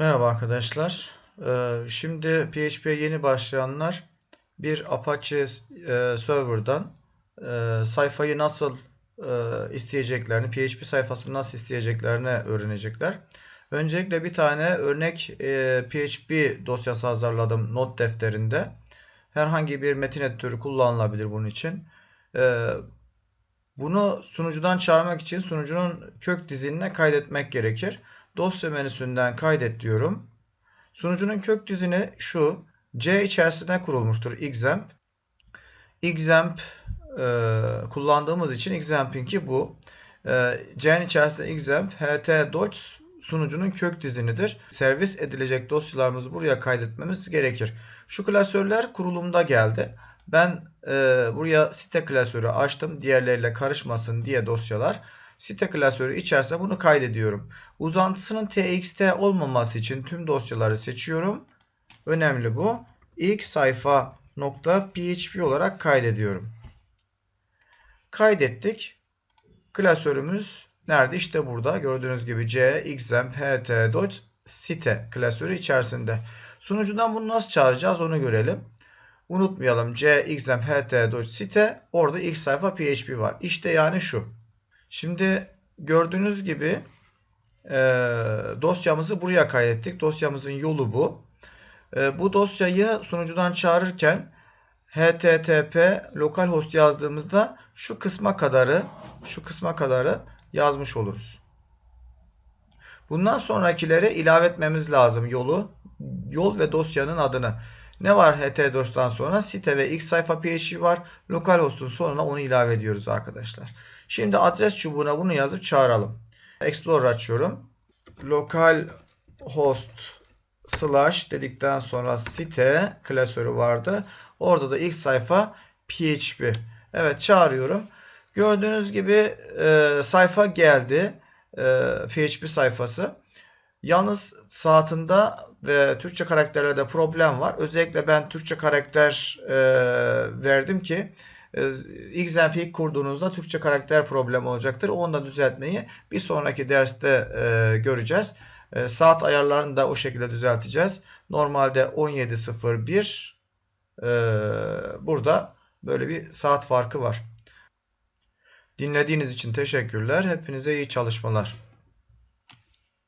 Merhaba arkadaşlar. Ee, Şimdi PHP'ye yeni başlayanlar bir Apache e, server'dan e, sayfayı nasıl e, isteyeceklerini, PHP sayfasını nasıl isteyeceklerini öğrenecekler. Öncelikle bir tane örnek PHP dosyası hazırladım not defterinde. Herhangi bir metin editörü kullanılabilir bunun için. Bunu sunucudan çağırmak için sunucunun kök dizinine kaydetmek gerekir. Dosya menüsünden kaydet diyorum. Sunucunun kök dizini şu. C içerisine kurulmuştur XAMPP. XAMPP e, kullandığımız için XAMPP'inki bu. E, C'nin içerisinde XAMPP HT docs sunucunun kök dizinidir. Servis edilecek dosyalarımızı buraya kaydetmemiz gerekir. Şu klasörler kurulumda geldi. Ben e, buraya site klasörü açtım. Diğerleriyle karışmasın diye dosyalar. Site klasörü içerisinde bunu kaydediyorum. Uzantısının txt olmaması için tüm dosyaları seçiyorum. Önemli bu. İlk sayfa .php olarak kaydediyorum. Kaydettik. Klasörümüz nerede? İşte burada. Gördüğünüz gibi c, klasörü içerisinde. Sunucudan bunu nasıl çağıracağız onu görelim. Unutmayalım c, site. Orada ilk sayfa php var. İşte yani şu. Şimdi gördüğünüz gibi e, dosyamızı buraya kaydettik. Dosyamızın yolu bu. E, bu dosyayı sunucudan çağırırken http localhost yazdığımızda şu kısma kadarı şu kısma kadarı yazmış oluruz. Bundan sonrakilere ilave etmemiz lazım yolu. Yol ve dosyanın adını. Ne var htdos'tan sonra? Site ve ilk sayfa php var. Localhost'un sonuna onu ilave ediyoruz arkadaşlar. Şimdi adres çubuğuna bunu yazıp çağıralım. Explorer açıyorum. Localhost slash dedikten sonra site klasörü vardı. Orada da ilk sayfa php. Evet çağırıyorum. Gördüğünüz gibi e, sayfa geldi. E, PHP sayfası. Yalnız saatinde ve Türkçe karakterlerde problem var. Özellikle ben Türkçe karakter e, verdim ki e, XAMPP'i kurduğunuzda Türkçe karakter problemi olacaktır. Onu da düzeltmeyi bir sonraki derste e, göreceğiz. E, saat ayarlarını da o şekilde düzelteceğiz. Normalde 17.01 e, burada böyle bir saat farkı var. Dinlediğiniz için teşekkürler. Hepinize iyi çalışmalar.